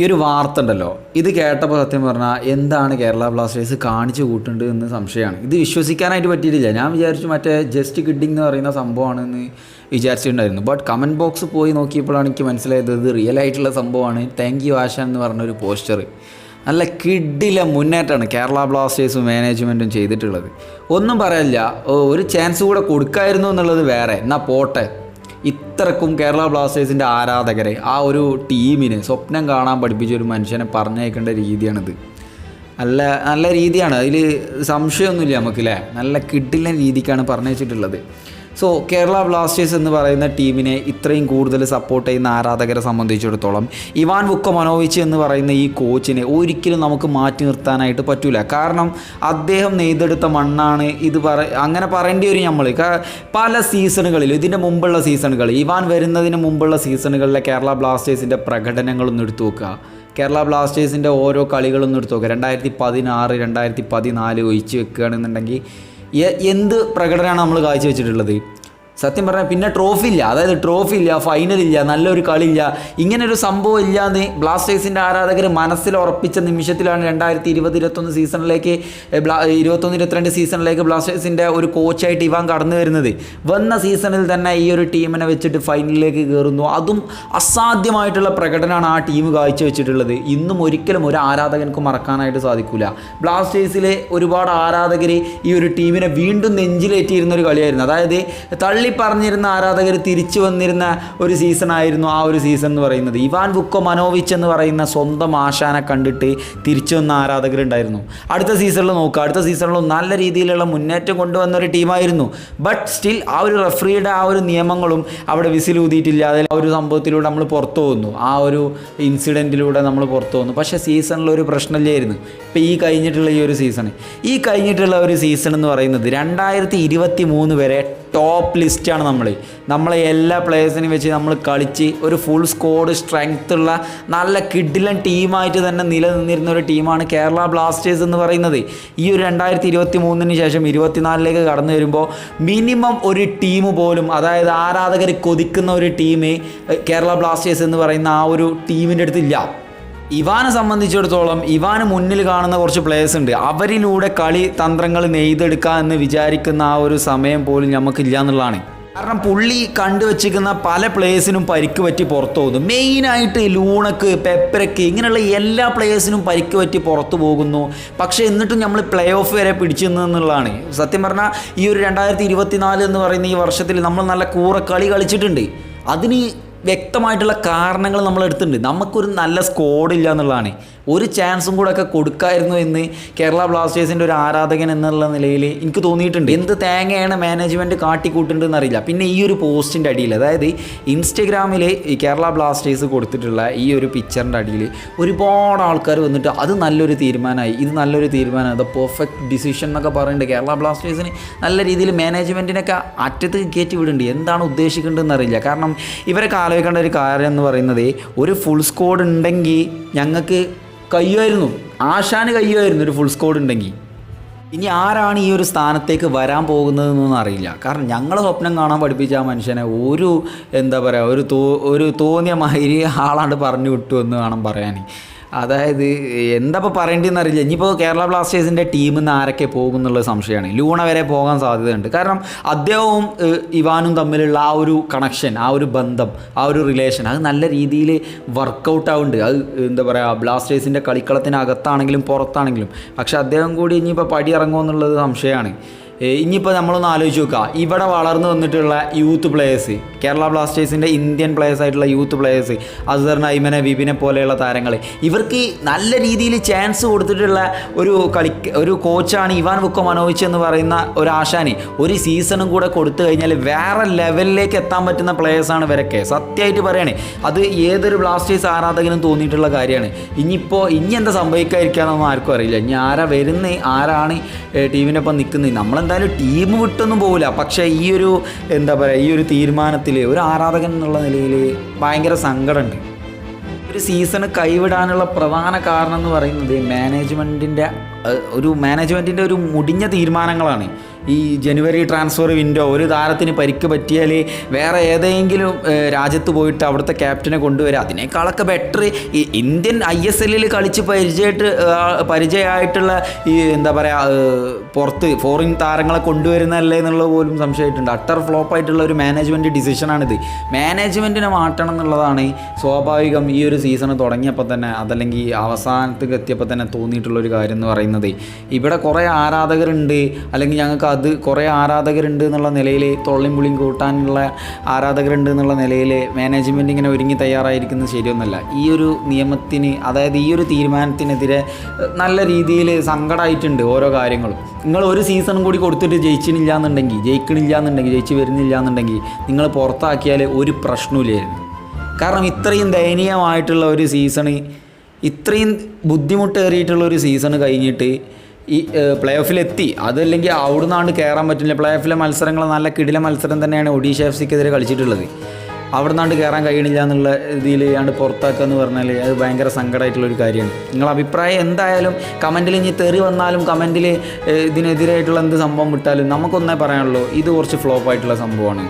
ഈ ഒരു വാർത്ത ഉണ്ടല്ലോ. ഇത് കേട്ടപ്പോൾ സത്യം പറഞ്ഞാൽ എന്താണ് കേരള ബ്ലാസ്റ്റേഴ്സ് കാണിച്ചു കൂട്ടുന്നുണ്ട് എന്ന് സംശയമാണ്. ഇത് വിശ്വസിക്കാനായിട്ട് പറ്റിയിട്ടില്ല. ഞാൻ വിചാരിച്ചു മറ്റേ ജസ്റ്റ് കിഡിങ് എന്ന് പറയുന്ന സംഭവമാണെന്ന് വിചാരിച്ചിട്ടുണ്ടായിരുന്നു. ബട്ട് കമന്റ് ബോക്സ് പോയി നോക്കിയപ്പോഴാണ് എനിക്ക് മനസ്സിലായത് ഇത് റിയൽ ആയിട്ടുള്ള സംഭവമാണ്. താങ്ക് യു ആശ എന്ന് പറഞ്ഞൊരു പോസ്റ്റർ നല്ല കിഡിലെ മുന്നേറ്റമാണ് കേരള ബ്ലാസ്റ്റേഴ്സും മാനേജ്മെന്റും ചെയ്തിട്ടുള്ളത്. ഒന്നും പറയില്ല ഒരു ചാൻസ് കൂടെ കൊടുക്കായിരുന്നു എന്നുള്ളത് വേറെ. എന്നാൽ പോട്ടെ. ഇത്രക്കും കേരള ബ്ലാസ്റ്റേഴ്സിന്റെ ആരാധകരെ ആ ഒരു ടീമിന് സ്വപ്നം കാണാൻ പഠിപ്പിച്ച ഒരു മനുഷ്യനെ പറഞ്ഞേക്കേണ്ട രീതിയാണിത്. നല്ല നല്ല രീതിയാണ്. അതിൽ സംശയമൊന്നുമില്ല നമുക്കില്ലേ? നല്ല കിട്ടില്ല രീതിക്കാണ് പറഞ്ഞുവെച്ചിട്ടുള്ളത് സോ കേരള ബ്ലാസ്റ്റേഴ്സ് എന്ന് പറയുന്ന ടീമിനെ ഇത്രയും കൂടുതൽ സപ്പോർട്ട് ചെയ്യുന്ന ആരാധകരെ സംബന്ധിച്ചിടത്തോളം ഇവാൻ വുക്ക മനോവിച്ച് എന്ന് പറയുന്ന ഈ കോച്ചിനെ ഒരിക്കലും നമുക്ക് മാറ്റി നിർത്താനായിട്ട് പറ്റൂല. കാരണം അദ്ദേഹം നെയ്തെടുത്ത മണ്ണാണ് ഇത് പറ അങ്ങനെ പറയേണ്ടി വരും നമ്മൾ പല സീസണുകളിൽ ഇതിന്റെ മുമ്പുള്ള സീസണുകൾ ഇവാൻ വരുന്നതിന് മുമ്പുള്ള സീസണുകളിലെ കേരള ബ്ലാസ്റ്റേഴ്സിന്റെ പ്രകടനങ്ങളൊന്നും എടുത്തു നോക്കുക. കേരള ബ്ലാസ്റ്റേഴ്സിന്റെ ഓരോ കളികളൊന്നും എടുത്തു നോക്കുക. രണ്ടായിരത്തി പതിനാറ് രണ്ടായിരത്തി പതിനാല് ഒഴിച്ച് വെക്കുകയാണെന്നുണ്ടെങ്കിൽ എന്ത് പ്രകടനമാണ് നമ്മൾ കാഴ്ചവെച്ചിട്ടുള്ളത്? സത്യം പറഞ്ഞാൽ പിന്നെ ട്രോഫി ഇല്ല. അതായത് ട്രോഫി ഇല്ല ഫൈനൽ ഇല്ല നല്ലൊരു കളിയില്ല. ഇങ്ങനെ ഒരു സംഭവം ഇല്ലാന്ന് ബ്ലാസ്റ്റേഴ്സിന്റെ ആരാധകർ മനസ്സിൽ ഉറപ്പിച്ച നിമിഷത്തിലാണ് രണ്ടായിരത്തി ഇരുപത് ഇരുപത്തൊന്ന് സീസണിലേക്ക് ഇരുപത്തൊന്ന് ഇരുപത്തിരണ്ട് സീസണിലേക്ക് ബ്ലാസ്റ്റേഴ്സിന്റെ ഒരു കോച്ചായിട്ട് ഇവാൻ കടന്നു വരുന്നത്. വന്ന സീസണിൽ തന്നെ ഈ ഒരു ടീമിനെ വെച്ചിട്ട് ഫൈനലിലേക്ക് കയറുന്നു അതും അസാധ്യമായിട്ടുള്ള പ്രകടനമാണ് ആ ടീം കാഴ്ച വെച്ചിട്ടുള്ളത് ഇന്നും ഒരിക്കലും ഒരു ആരാധകനക്ക് മറക്കാനായിട്ട് സാധിക്കില്ല ബ്ലാസ്റ്റേഴ്സിലെ ഒരുപാട് ആരാധകർ ഈ ഒരു ടീമിനെ വീണ്ടും നെഞ്ചിലേറ്റിയിരുന്ന ഒരു കളിയായിരുന്നു. അതായത് തള്ളി പറഞ്ഞിരുന്ന ആരാധകർ തിരിച്ചു വന്നിരുന്ന ഒരു സീസൺ ആയിരുന്നു ആ ഒരു സീസൺ എന്ന് പറയുന്നത്. ഇവാൻ ബുക്കോ മനോവിച്ച് എന്ന് പറയുന്ന സ്വന്തം ആശാനെ കണ്ടിട്ട് തിരിച്ചു വന്ന ആരാധകരുണ്ടായിരുന്നു. അടുത്ത സീസണിൽ നോക്കുക. അടുത്ത സീസണിൽ നല്ല രീതിയിലുള്ള മുന്നേറ്റം കൊണ്ടുവന്ന ഒരു ടീമായിരുന്നു ബട്ട് സ്റ്റിൽ ആ ഒരു റെഫറിയുടെ ആ ഒരു നിയമങ്ങളും അവിടെ വിസിലൂതിയിട്ടില്ല അതിൽ ആ ഒരു സംഭവത്തിലൂടെ നമ്മൾ പുറത്തു പോകുന്നു. ആ ഒരു ഇൻസിഡന്റിലൂടെ നമ്മൾ പുറത്തു പോകുന്നു. പക്ഷേ സീസണിൽ ഒരു പ്രശ്നമില്ലായിരുന്നു. ഇപ്പോൾ ഈ കഴിഞ്ഞിട്ടുള്ള ഈ ഒരു സീസൺ ഈ കഴിഞ്ഞിട്ടുള്ള ഒരു സീസൺ എന്ന് പറയുന്നത് രണ്ടായിരത്തി വരെ ടോപ്പ് ലിസ്റ്റാണ് നമ്മൾ നമ്മളെ. എല്ലാ പ്ലേയേഴ്സിനെയും വെച്ച് നമ്മൾ കളിച്ച് ഒരു ഫുൾ സ്കോഡ് സ്ട്രെങ്ത് ഉള്ള നല്ല കിഡിലൻ ടീമായിട്ട് തന്നെ നിലനിന്നിരുന്ന ഒരു ടീമാണ് കേരള ബ്ലാസ്റ്റേഴ്സ് എന്ന് പറയുന്നത്. ഈ ഒരു രണ്ടായിരത്തി ഇരുപത്തി മൂന്നിന് ശേഷം ഇരുപത്തിനാലിലേക്ക് കടന്നു വരുമ്പോൾ മിനിമം ഒരു ടീം പോലും അതായത് ആരാധകർ കൊതിക്കുന്ന ഒരു ടീം കേരള ബ്ലാസ്റ്റേഴ്സ് എന്ന് പറയുന്ന ആ ഒരു ടീമിന്റെ അടുത്തില്ല ഇവാനെ സംബന്ധിച്ചിടത്തോളം ഇവാന് മുന്നിൽ കാണുന്ന കുറച്ച് പ്ലേയേഴ്സ് ഉണ്ട്. അവരിലൂടെ കളി തന്ത്രങ്ങൾ നെയ്തെടുക്കുക എന്ന് വിചാരിക്കുന്ന ആ ഒരു സമയം പോലും നമുക്കില്ല എന്നുള്ളതാണ് കാരണം പുള്ളി കണ്ടുവച്ചിരിക്കുന്ന പല പ്ലേയേഴ്സിനും പരിക്ക് പറ്റി പുറത്തു പോകുന്നു മെയിനായിട്ട് ലൂണക്ക് പെപ്പരക്ക് ഇങ്ങനെയുള്ള എല്ലാ പ്ലേയേഴ്സിനും പരിക്ക് പറ്റി പുറത്തു പോകുന്നു. പക്ഷേ എന്നിട്ടും നമ്മൾ പ്ലേ ഓഫ് വരെ പിടിച്ചു നിന്നുള്ളതാണ് സത്യം പറഞ്ഞാൽ ഈ ഒരു രണ്ടായിരത്തി ഇരുപത്തിനാല് എന്ന് പറയുന്ന ഈ വർഷത്തിൽ നമ്മൾ നല്ല കൂറ കളി കളിച്ചിട്ടുണ്ട്. അതിന് വ്യക്തമായിട്ടുള്ള കാരണങ്ങൾ നമ്മൾ എടുത്തിട്ടുണ്ട്. നമുക്കൊരു നല്ല സ്കോഡ് ഇല്ല എന്നുള്ളതാണ്. ഒരു ചാൻസും കൂടെ ഒക്കെ കൊടുക്കായിരുന്നു എന്ന് കേരള ബ്ലാസ്റ്റേഴ്സിന്റെ ഒരു ആരാധകൻ എന്നുള്ള നിലയിൽ എനിക്ക് തോന്നിയിട്ടുണ്ട്. എന്ത് തേങ്ങയാണ് മാനേജ്മെന്റ് കാട്ടിക്കൂട്ടുന്നുണ്ടെന്ന് അറിയില്ല. പിന്നെ ഈ ഒരു പോസ്റ്റിന്റെ അടിയിൽ അതായത് ഇൻസ്റ്റഗ്രാമിൽ കേരള ബ്ലാസ്റ്റേഴ്സ് കൊടുത്തിട്ടുള്ള ഈ ഒരു പിക്ചറിന്റെ അടിയിൽ ഒരുപാട് ആൾക്കാർ വന്നിട്ട് അത് നല്ലൊരു തീരുമാനമായി ഇത് നല്ലൊരു തീരുമാനമാണ് അത് പെർഫെക്റ്റ് ഡിസിഷൻ എന്നൊക്കെ പറയുന്നുണ്ട്. കേരള ബ്ലാസ്റ്റേഴ്സിന് നല്ല രീതിയിൽ മാനേജ്മെന്റിനൊക്കെ അറ്റത്ത് കയറ്റി വിടുന്നുണ്ട്. എന്താണ് ഉദ്ദേശിക്കേണ്ടതെന്ന് അറിയില്ല. കാരണം ഇവരൊക്കെ ആലോചിക്കേണ്ട ഒരു കാര്യം എന്ന് പറയുന്നത്? ഒരു ഫുൾ സ്കോഡ് ഉണ്ടെങ്കിൽ ഞങ്ങൾക്ക് കയ്യുമായിരുന്നു ആശാന് കയ്യുമായിരുന്നു ഒരു ഫുൾ സ്കോഡ് ഉണ്ടെങ്കിൽ ഇനി ആരാണ് ഈ ഒരു സ്ഥാനത്തേക്ക് വരാൻ പോകുന്നതെന്നൊന്നും അറിയില്ല. കാരണം ഞങ്ങൾ സ്വപ്നം കാണാൻ പഠിപ്പിച്ച ആ മനുഷ്യനെ ഒരു എന്താ പറയുക ഒരു തോ ഒരു തോന്നിയ മാതിരി ആളാണ്ട് പറഞ്ഞു വിട്ടു എന്ന് വേണം പറയാൻ അതായത് എന്താ ഇപ്പോൾ പറയേണ്ടതെന്ന് അറിയില്ല ഇനിയിപ്പോൾ കേരള ബ്ലാസ്റ്റേഴ്സിന്റെ ടീമിൽ നിന്ന് ആരൊക്കെ പോകും എന്നുള്ള സംശയമാണ്. ലൂണ വരെ പോകാൻ സാധ്യതയുണ്ട്. കാരണം അദ്ദേഹവും ഇവാനും തമ്മിലുള്ള ആ ഒരു കണക്ഷൻ ആ ഒരു ബന്ധം ആ ഒരു റിലേഷൻ അത് നല്ല രീതിയിൽ വർക്കൗട്ട് ആവുന്നുണ്ട്. അത് എന്താ പറയുക ബ്ലാസ്റ്റേഴ്സിന്റെ കളിക്കളത്തിനകത്താണെങ്കിലും പുറത്താണെങ്കിലും. പക്ഷേ അദ്ദേഹം കൂടി ഇനിയിപ്പോൾ പടി ഇറങ്ങുമോ എന്നുള്ളത് സംശയമാണ്. ഇനിയിപ്പോൾ നമ്മളൊന്ന് ആലോചിച്ച് നോക്കുക ഇവിടെ വളർന്നു വന്നിട്ടുള്ള യൂത്ത് പ്ലേയേഴ്സ് കേരള ബ്ലാസ്റ്റേഴ്സിന്റെ ഇന്ത്യൻ പ്ലേയേഴ്സ് ആയിട്ടുള്ള യൂത്ത് പ്ലേയേഴ്സ് അസറിന് ഐമനെ വിപിനെ പോലെയുള്ള താരങ്ങൾ. ഇവർക്ക് നല്ല രീതിയിൽ ചാൻസ് കൊടുത്തിട്ടുള്ള ഒരു കളി ഒരു കോച്ചാണ് ഇവാൻ വുക്കോ മനോവിച്ച് എന്ന് പറയുന്ന ഒരു ആശാന്. ഒരു സീസണും കൂടെ കൊടുത്തു കഴിഞ്ഞാൽ വേറെ ലെവലിലേക്ക് എത്താൻ പറ്റുന്ന പ്ലേയേഴ്സാണ് ഇവരൊക്കെ. സത്യമായിട്ട് പറയണേ. അത് ഏതൊരു ബ്ലാസ്റ്റേഴ്സ് ആരാധകനും തോന്നിയിട്ടുള്ള കാര്യമാണ്. ഇനിയിപ്പോൾ ഇനി എന്താ സംഭവിക്കാതിരിക്കാന്നൊന്നും ആർക്കും അറിയില്ല. ഇനി ആരാ വരുന്നത് ആരാണ് ടീമിനൊപ്പം നിൽക്കുന്നത് നമ്മളെന്തായാലും ടീം വിട്ടൊന്നും പോകില്ല പക്ഷേ ഈ ഒരു എന്താ പറയുക ഈ ഒരു തീരുമാനത്തിൽ ഒരു ആരാധകൻ എന്നുള്ള നിലയിൽ ഭയങ്കര സങ്കടമുണ്ട്. ഒരു സീസണ് കൈവിടാനുള്ള പ്രധാന കാരണം എന്ന് പറയുന്നത് മാനേജ്മെന്റിന്റെ ഒരു മാനേജ്മെന്റിന്റെ ഒരു മുടിഞ്ഞ തീരുമാനങ്ങളാണ്. ഈ ജനുവരി ട്രാൻസ്ഫർ വിൻഡോ ഒരു താരത്തിന് പരിക്ക് പറ്റിയാൽ വേറെ ഏതെങ്കിലും രാജ്യത്ത് പോയിട്ട് അവിടുത്തെ ക്യാപ്റ്റനെ കൊണ്ടുവരിക അതിനേക്കാളൊക്കെ ബെറ്റർ ഈ ഇന്ത്യൻ ഐ എസ് എല്ലിൽ കളിച്ച് പരിചയമായിട്ട് പരിചയമായിട്ടുള്ള ഈ എന്താ പറയുക പുറത്ത് ഫോറിൻ താരങ്ങളെ കൊണ്ടുവരുന്നല്ലേ എന്നുള്ളത് പോലും സംശയമായിട്ടുണ്ട്. അട്ടർ ഫ്ലോപ്പ് ആയിട്ടുള്ള ഒരു മാനേജ്മെന്റ് ഡിസിഷനാണിത് മാനേജ്മെന്റിനെ മാറ്റണം എന്നുള്ളതാണ് സ്വാഭാവികം ഈ ഒരു സീസൺ തുടങ്ങിയപ്പോൾ തന്നെ അതല്ലെങ്കിൽ അവസാനത്തേക്ക് എത്തിയപ്പോൾ തന്നെ തോന്നിയിട്ടുള്ളൊരു കാര്യം എന്ന് പറയുന്നത്. ഇവിടെ കുറേ ആരാധകരുണ്ട് അല്ലെങ്കിൽ ഞങ്ങൾക്ക് അത് കുറേ ആരാധകരുണ്ട് എന്നുള്ള നിലയിൽ തൊള്ളിയും പുളിയും കൂട്ടാനുള്ള ആരാധകരുണ്ട് എന്നുള്ള നിലയിൽ മാനേജ്മെന്റ് ഇങ്ങനെ ഒരുങ്ങി തയ്യാറായിരിക്കുന്നത് ശരിയൊന്നുമല്ല. ഈ ഒരു നിയമത്തിന് അതായത് ഈ ഒരു തീരുമാനത്തിനെതിരെ നല്ല രീതിയിൽ സങ്കടമായിട്ടുണ്ട് ഓരോ കാര്യങ്ങളും. നിങ്ങൾ ഒരു സീസൺ കൂടി കൊടുത്തിട്ട് ജയിച്ചിട്ടില്ല എന്നുണ്ടെങ്കിൽ ജയിക്കണില്ല എന്നുണ്ടെങ്കിൽ ജയിച്ച് വരുന്നില്ല എന്നുണ്ടെങ്കിൽ നിങ്ങൾ പുറത്താക്കിയാൽ ഒരു പ്രശ്നമില്ലായിരുന്നു കാരണം ഇത്രയും ദയനീയമായിട്ടുള്ള ഒരു സീസണ് ഇത്രയും ബുദ്ധിമുട്ടേറിയിട്ടുള്ള ഒരു സീസൺ കഴിഞ്ഞിട്ട് ഈ പ്ലേ ഓഫിലെത്തി അതല്ലെങ്കിൽ അവിടുന്നാണ്ട് കയറാൻ പറ്റില്ല പ്ലേ ഓഫിലെ മത്സരങ്ങൾ നല്ല കിടില മത്സരം തന്നെയാണ് ഒഡീഷ എഫ് സിക്കെതിരെ കളിച്ചിട്ടുള്ളത്. അവിടുന്നാണ്ട് കയറാൻ കഴിയണില്ല എന്നുള്ള രീതിയിൽ ഞാണ്ട് പുറത്താക്കുക എന്ന് പറഞ്ഞാൽ അത് ഭയങ്കര സങ്കടമായിട്ടുള്ള ഒരു കാര്യമാണ്. നിങ്ങളുടെ അഭിപ്രായം എന്തായാലും കമന്റിൽ ഇനി തെറി വന്നാലും കമന്റിൽ ഇതിനെതിരായിട്ടുള്ള എന്ത് സംഭവം വിട്ടാലും നമുക്കൊന്നേ പറയാനുള്ളൂ. ഇത് കുറച്ച് ഫ്ലോപ്പായിട്ടുള്ള സംഭവമാണ്.